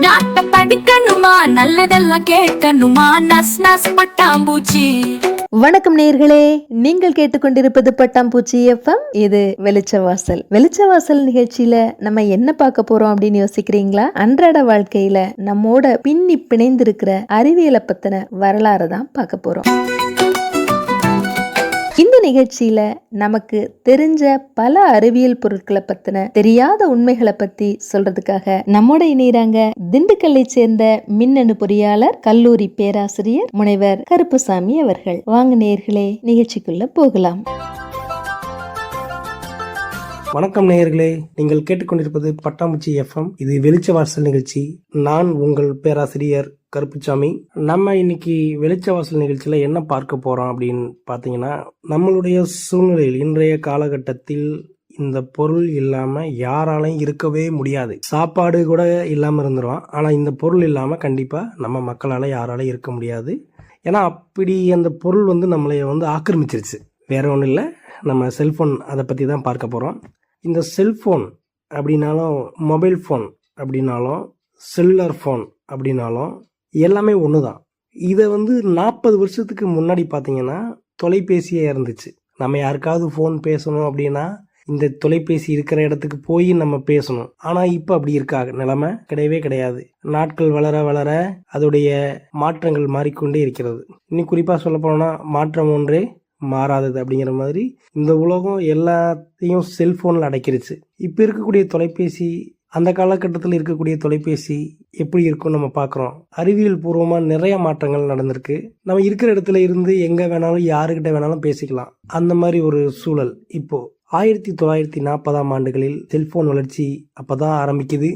நாட்ட படிக்கணுமா? நல்லதெல்லாம் கேட்கணுமா? நஸ் நஸ் பட்டாம்பூச்சி. வணக்கம் நேர்களே. நீங்கள் கேட்டுக்கொண்டிருப்பது பட்டாம்பூச்சி எஃப்எம். இது வெளிச்சவாசல். வெளிச்சவாசல் நிகழ்ச்சியில நம்ம என்ன பார்க்க போறோம் அப்படின்னு யோசிக்கிறீங்களா? அன்றாட வாழ்க்கையில நம்மோட பின்னி பிணைந்திருக்கிற அறிவியலை பத்தின வரலாறு தான் பார்க்க போறோம். இந்த நிகழ்ச்சியில நமக்கு தெரிஞ்ச பல அறிவியல் பொருட்களை பத்தின தெரியாத உண்மைகளை பத்தி சொல்றதுக்காக நம்மோட இணையறாங்க திண்டுக்கல்லை சேர்ந்த மின்னணு பொறியாளர் கல்லூரி பேராசிரியர் முனைவர் கருப்புசாமி அவர்கள். வாங்க நேர்களே நிகழ்ச்சிக்குள்ள போகலாம். வணக்கம் நேயர்களே. நீங்கள் கேட்டுக்கொண்டிருப்பது பட்டாம்பூச்சி எஃப்எம். இது வெளிச்ச வாசல் நிகழ்ச்சி. நான் உங்கள் பேராசிரியர் கருப்புசாமி நம்ம இன்னைக்கு வெளிச்ச வாசல் என்ன பார்க்க போகிறோம் அப்படின்னு பார்த்தீங்கன்னா நம்மளுடைய சூழ்நிலையில் இன்றைய காலகட்டத்தில் இந்த பொருள் இல்லாமல் யாராலையும் இருக்கவே முடியாது. சாப்பாடு கூட இல்லாமல் இருந்துரும். ஆனால் இந்த பொருள் இல்லாமல் கண்டிப்பாக நம்ம மக்களால் யாராலையும் இருக்க முடியாது. ஏன்னா அப்படி அந்த பொருள் வந்து நம்மளை வந்து ஆக்கிரமிச்சிருச்சு. வேற ஒன்றும் இல்லை. நம்ம செல்ஃபோன் அதை பற்றி தான் பார்க்க போகிறோம் இந்த செல்ஃபோன் அப்படின்னாலும் மொபைல் ஃபோன் அப்படின்னாலும் செல்லுலர் ஃபோன் அப்படின்னாலும் எல்லாமே ஒன்று தான் இதை வந்து நாற்பது வருஷத்துக்கு முன்னாடி பார்த்தீங்கன்னா தொலைபேசியே இருந்துச்சு. நம்ம யாருக்காவது ஃபோன் பேசணும் அப்படின்னா இந்த தொலைபேசி இருக்கிற இடத்துக்கு போய் நம்ம பேசணும். ஆனால் இப்போ அப்படி இருக்கா? நிலைமை கிடையவே கிடையாது. நாட்கள் வளர வளர அதோடைய மாற்றங்கள் மாறிக்கொண்டே இருக்கிறது. இன்னும் குறிப்பாக சொல்ல போனால் மாற்றம் ஒன்றே மாறாதது அப்படிங்கிற மாதிரி இந்த உலகம் எல்லாத்தையும் செல்ஃபோனில் அடைக்கிருச்சு. இப்போ இருக்கக்கூடிய தொலைபேசி அந்த காலகட்டத்தில் இருக்கக்கூடிய தொலைபேசி எப்படி இருக்கும்னு நம்ம பார்க்குறோம். அறிவியல் பூர்வமாக நிறைய மாற்றங்கள் நடந்திருக்கு. நம்ம இருக்கிற இடத்துல இருந்து எங்கே வேணாலும் யாருக்கிட்ட வேணாலும் பேசிக்கலாம். அந்த மாதிரி ஒரு சூழல் இப்போ. ஆயிரத்தி தொள்ளாயிரத்தி நாற்பதாம் ஆண்டுகளில் செல்ஃபோன் வளர்ச்சி அப்போ தான் ஆரம்பிக்குது.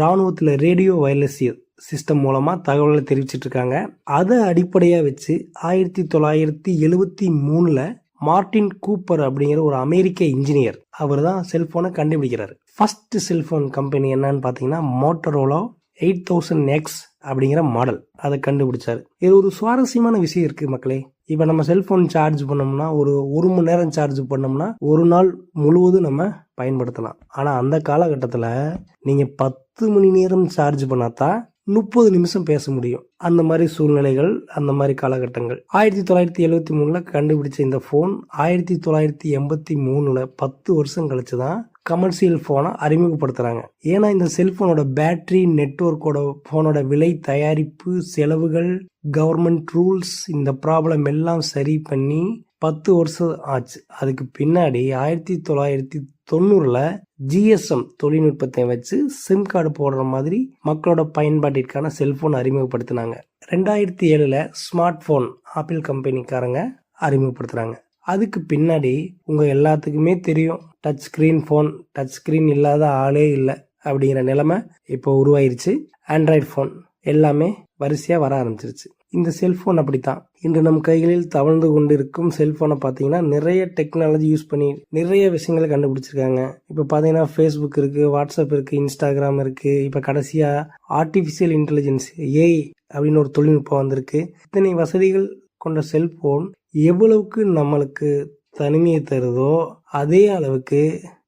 ராணுவத்தில் ரேடியோ வயர்லெஸ் சிஸ்டம் மூலமாக தகவல்களை தெரிவிச்சிட்டு இருக்காங்க. அதை அடிப்படையாக வச்சு ஆயிரத்தி தொள்ளாயிரத்தி எழுவத்தி மூணில் மார்டின் கூப்பர் அப்படிங்கிற ஒரு அமெரிக்க இன்ஜினியர் அவர் தான் செல்ஃபோனை கண்டுபிடிக்கிறார். ஃபர்ஸ்ட் செல்ஃபோன் கம்பெனி என்னன்னு பார்த்தீங்கன்னா மோட்டரோலோ எயிட் தௌசண்ட் எக்ஸ் அப்படிங்கிற மாடல் அதை கண்டுபிடிச்சார். இது ஒரு சுவாரஸ்யமான விஷயம் இருக்கு மக்களே. இப்போ நம்ம செல்போன் சார்ஜ் பண்ணோம்னா ஒரு ஒரு மணி நேரம் சார்ஜ் பண்ணோம்னா ஒரு நாள் முழுவதும் நம்ம பயன்படுத்தலாம். ஆனால் அந்த காலகட்டத்தில் நீங்கள் பத்து மணி நேரம் சார்ஜ் பண்ணாதான் முப்பது நிமிஷம் பேச முடியும். அந்த மாதிரி சூழ்நிலைகள் அந்த மாதிரி காலகட்டங்கள். ஆயிரத்தி தொள்ளாயிரத்தி எழுவத்தி மூணில் கண்டுபிடிச்ச இந்த ஃபோன் ஆயிரத்தி தொள்ளாயிரத்தி எண்பத்தி மூணில் பத்து வருஷம் கழிச்சு தான் கமர்ஷியல் ஃபோனை அறிமுகப்படுத்துகிறாங்க ஏன்னா இந்த செல்ஃபோனோட பேட்டரி நெட்ஒர்க்கோட ஃபோனோட விலை தயாரிப்பு செலவுகள் கவர்மெண்ட் ரூல்ஸ் இந்த ப்ராப்ளம் எல்லாம் சரி பண்ணி பத்து வருஷம் ஆச்சு. அதுக்கு பின்னாடி ஆயிரத்தி தொள்ளாயிரத்தி தொண்ணூறில் ஜிஎஸ்எம் தொழில்நுட்பத்தை வச்சு சிம் கார்டு போடுற மாதிரி மக்களோட பயன்பாட்டிற்கான செல்ஃபோன் அறிமுகப்படுத்தினாங்க. ரெண்டாயிரத்தி ஏழில் ஸ்மார்ட் ஃபோன் ஆப்பிள் கம்பெனிக்காரங்க அறிமுகப்படுத்துகிறாங்க அதுக்கு பின்னாடி உங்கள் எல்லாத்துக்குமே தெரியும். Touch screen phone touch screen இல்லாத ஆளே இல்லை அப்படிங்கிற நிலைமை இப்போ உருவாயிருச்சு. ஆண்ட்ராய்டு ஃபோன் எல்லாமே வரிசையாக வர ஆரம்பிச்சிருச்சு. இந்த செல்ஃபோன் அப்படித்தான். இன்று நம் கைகளில் தவழ்ந்து கொண்டிருக்கும் செல்ஃபோனை பார்த்தீங்கன்னா நிறைய டெக்னாலஜி யூஸ் பண்ணி நிறைய விஷயங்களை கண்டுபிடிச்சிருக்காங்க. இப்போ பார்த்தீங்கன்னா ஃபேஸ்புக் இருக்குது வாட்ஸ்அப் இருக்குது இன்ஸ்டாகிராம் இருக்குது இப்போ கடைசியாக ஆர்டிஃபிஷியல் இன்டெலிஜென்ஸ் ஏஐ அப்படின்னு ஒரு தொழில்நுட்பம் வந்திருக்கு. இத்தனை வசதிகள் கொண்ட செல்ஃபோன் எவ்வளவுக்கு நம்மளுக்கு தனிமையை தருதோ அதே அளவுக்கு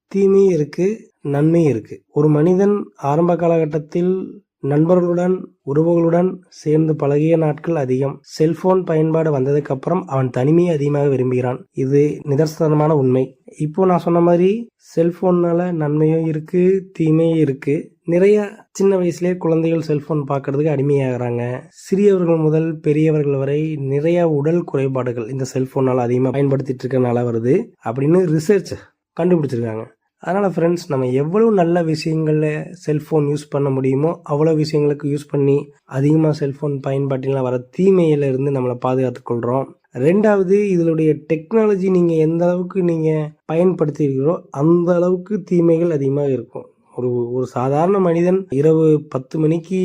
தீமையும் இருக்குது நன்மையும் இருக்குது ஒரு மனிதன் ஆரம்ப காலகட்டத்தில் நண்பர்களுடன் உறவுகளுடன் சேர்ந்து பழகிய நாட்கள் அதிகம். செல்போன் பயன்பாடு வந்ததுக்கு அப்புறம் அவன் தனிமையை அதிகமாக விரும்புகிறான். இது நிதர்சனமான உண்மை. இப்போ நான் சொன்ன மாதிரி செல்ஃபோன்னால் நன்மையும் இருக்குது தீமையும் இருக்குது நிறைய சின்ன வயசுலேயே குழந்தைகள் செல்ஃபோன் பார்க்கறதுக்கு அடிமையாகிறாங்க. சிறியவர்கள் முதல் பெரியவர்கள் வரை நிறைய உடல் குறைபாடுகள் இந்த செல்ஃபோனால் அதிகமாக பயன்படுத்திட்டு இருக்கனால வருது. அப்படின்னு ரிசர்ச் கண்டுபிடிச்சிருக்காங்க. அதனால் ஃப்ரெண்ட்ஸ் நம்ம எவ்வளோ நல்ல விஷயங்களில் செல்ஃபோன் யூஸ் பண்ண முடியுமோ அவ்வளோ விஷயங்களுக்கு யூஸ் பண்ணி அதிகமாக செல்ஃபோன் பயன்பாட்டினால் வர தீமையிலிருந்து நம்மளை பாதுகாத்துக்கொள்கிறோம் ரெண்டாவது இதனுடைய டெக்னாலஜி நீங்கள் எந்த அளவுக்கு நீங்கள் பயன்படுத்தியிருக்கிறோ அந்த அளவுக்கு தீமைகள் அதிகமாக இருக்கும். ஒரு ஒரு சாதாரண மனிதன் இரவு பத்து மணிக்கு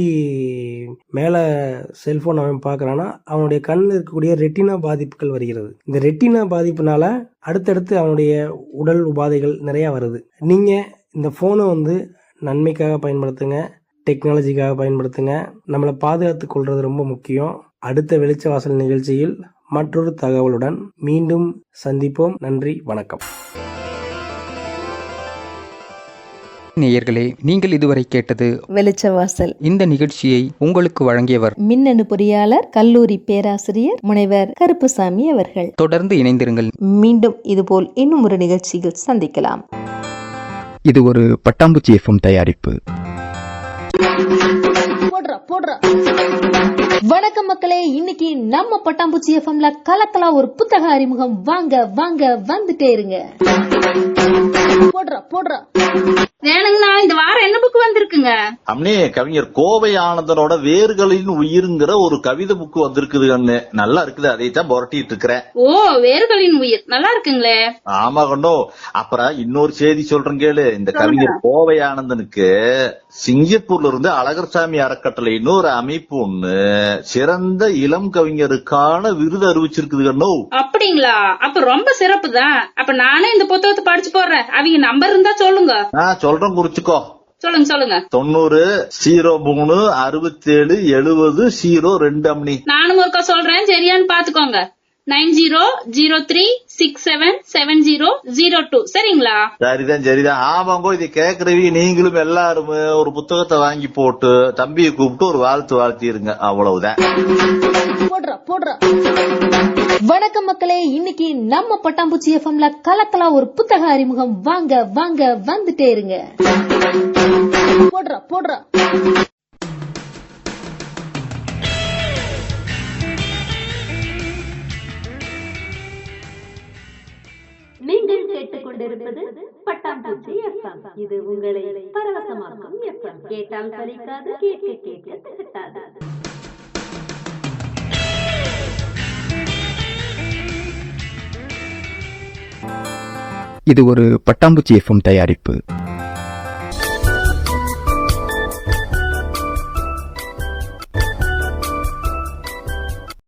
மேலே செல்ஃபோன் அவன் பார்க்குறான்னா அவனுடைய கண்ணில் இருக்கக்கூடிய ரெட்டினா பாதிப்புகள் வருகிறது. இந்த ரெட்டினா பாதிப்புனால அடுத்தடுத்து அவனுடைய உடல் உபாதைகள் நிறையா வருது. நீங்கள் இந்த ஃபோனை வந்து நன்மைக்காக பயன்படுத்துங்க டெக்னாலஜிக்காக பயன்படுத்துங்க. நம்மளை பாதுகாத்து கொள்வது ரொம்ப முக்கியம். அடுத்த வெளிச்ச வாசல் நிகழ்ச்சியில் மற்றொரு தகவலுடன் மீண்டும் சந்திப்போம். நன்றி வணக்கம். நேயர்களே நீங்கள் இதுவரை கேட்டது வெளிச்சவாசல். இந்த நிகழ்ச்சியை உங்களுக்கு வழங்கியவர் மின்னணு பொறியாளர் கல்லூரி பேராசிரியர் முனைவர் கருப்புசாமி அவர்கள். தொடர்ந்து இணைந்திருங்கள். மீண்டும் இதுபோல் இன்னும் ஒரு நிகழ்ச்சியில் சந்திக்கலாம். இது ஒரு பட்டாம்பூச்சி எஃப்எம் தயாரிப்பு. போடுறா போடுறா. வணக்கம் மக்களே இன்னைக்கு நம்ம பட்டாம்பூச்சி எஃப்எம்ல கலக்கலா ஒரு புத்தக அறிமுகம். வாங்க வாங்க வந்துட்டே இருங்க. போடுறா போடுறா. வேணுங்கண்ணா இந்த வாரம் என்ன புக் வந்திருக்குங்க? அம்னே கவிஞர் கோவை ஆனந்தனோட வேர்களின் உயிருங்கிற ஒரு கவிதை புக் வந்திருக்குது அண்ணே. நல்லா இருக்குது அதை தான் புரட்டிட்டு இருக்கிறேன். ஓ வேர்களின் உயிர். நல்லா இருக்குங்களே. ஆமா கண்டோ அப்புறம் இன்னொரு செய்தி சொல்றேன் கேளு. இந்த கவிஞர் கோவை ஆனந்தனுக்கு சிங்கப்பூர்ல இருந்து அழகர்சாமி அறக்கட்டளைன்னு ஒரு அமைப்பு ஒண்ணு. சிறந்த இளம் கவிஞருக்கான விருது அறிவிச்சிருக்குது கண்ணோ. அப்படிங்களா? அப்ப ரொம்ப சிறப்பு தான் அப்ப நானே இந்த புத்தகத்தை படிச்சு போடுறேன். அவங்க நம்பர் இருந்தா சொல்லுங்க. நான் சொல்றேன் குறிச்சுக்கோ. சொல்லுங்க சொல்லுங்க. தொண்ணூறு ஜீரோ மூணு அறுபத்தேழு எழுபது ஜீரோ ரெண்டு அம்னி நானும் ஒருக்கா சொல்றேன். சரியான்னு பாத்துக்கோங்க. Nine zero zero three six seven seven zero zero two சரிங்களா? சரிதான் சரிதான். ஆமாங்கோ இதை கேக்குறவி நீங்களும் எல்லாரும் ஒரு புத்தகத்தை வாங்கி போட்டு தம்பியை கூப்பிட்டு ஒரு வாழ்த்து வாழ்த்திருங்க. அவ்வளவுதான். போடுறா போடுறா. வணக்கம் மக்களே இன்னைக்கு நம்ம பட்டாம்பூச்சி எஃப்எம்ல கலக்கலா ஒரு புத்தக அறிமுகம். வாங்க வாங்க வந்துட்டே இருங்க. போடுறா போடுறா. கேட்டுக்கொண்டிருப்பது பட்டாம்பூச்சி எஃப்எம். இது உங்களை பரவசமாக்கும் எஃப்எம். கேட்டால் சலிக்காது கேட்க கேட்க திகட்டாது. இது ஒரு பட்டாம்பூச்சி எஃப்எம் தயாரிப்பு.